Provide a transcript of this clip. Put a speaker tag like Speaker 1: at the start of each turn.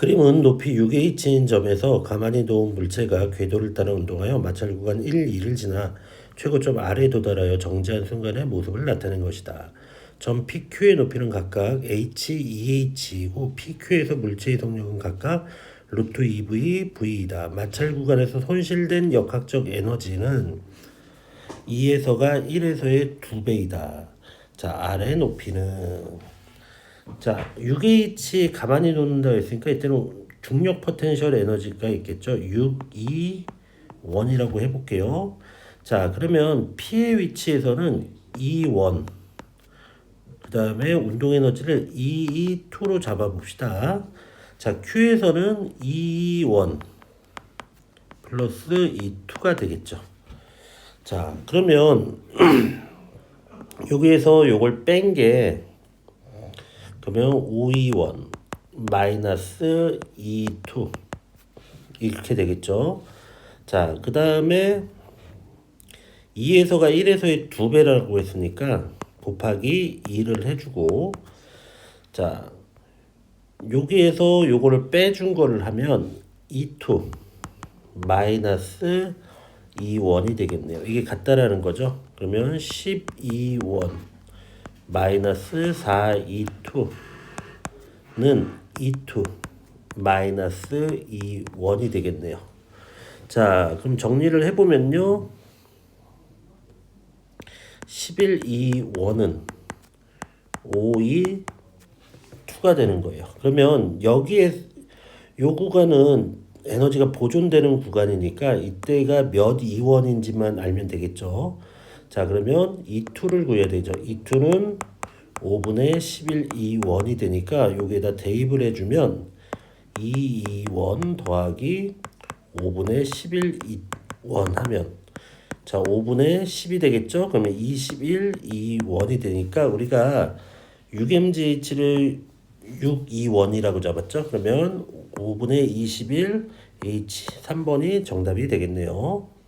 Speaker 1: 그림은 높이 6h인 점에서 가만히 놓은 물체가 궤도를 따라 운동하여 마찰 구간 1, 2를 지나 최고점 R에 도달하여 정지한 순간의 모습을 나타낸 것이다. 점 PQ의 높이는 각각 H, EH이고 PQ에서 물체의 속력은 각각 루트 2V, V이다. 마찰 구간에서 손실된 역학적 에너지는 2에서가 1에서의 2배이다. 자, R의 높이는 자, 6H 가만히 놓는다 했으니까 이때는 중력 포텐셜 에너지가 있겠죠. 6, 2, 1이라고 해볼게요. 자, 그러면 P의 위치에서는 2, 1. 그 다음에 운동 에너지를 2, 2, 2로 잡아봅시다. 자, Q에서는 2, 1 플러스 2, 2가 되겠죠. 자, 그러면 여기에서 요걸 뺀 게 그러면 521 마이너스 22 이렇게 되겠죠. 자, 그 다음에 2에서가 1에서의 2배라고 했으니까 곱하기 2를 해주고 자, 여기에서 요거를 빼준 거를 하면 22 마이너스 2원이 되겠네요. 이게 같다라는 거죠. 그러면 12원 마이너스 422는 22 마이너스 2원이 되겠네요. 자, 그럼 정리를 해보면요. 11, 2원은 5, 2, 2가 되는 거예요. 그러면 여기에 요 구간은 에너지가 보존되는 구간이니까 이때가 몇 이원인지만 알면 되겠죠. 자 그러면 이 2를 구해야 되죠. 이 2는 5분의 11 2원이 되니까 여기에다 대입을 해주면 2 2원 더하기 5분의 11 2원 하면 자 5분의 10이 되겠죠. 그러면 21 2원이 되니까 우리가 6mgh를 6 2원이라고 잡았죠. 그러면 5분의 21 H 3번이 정답이 되겠네요.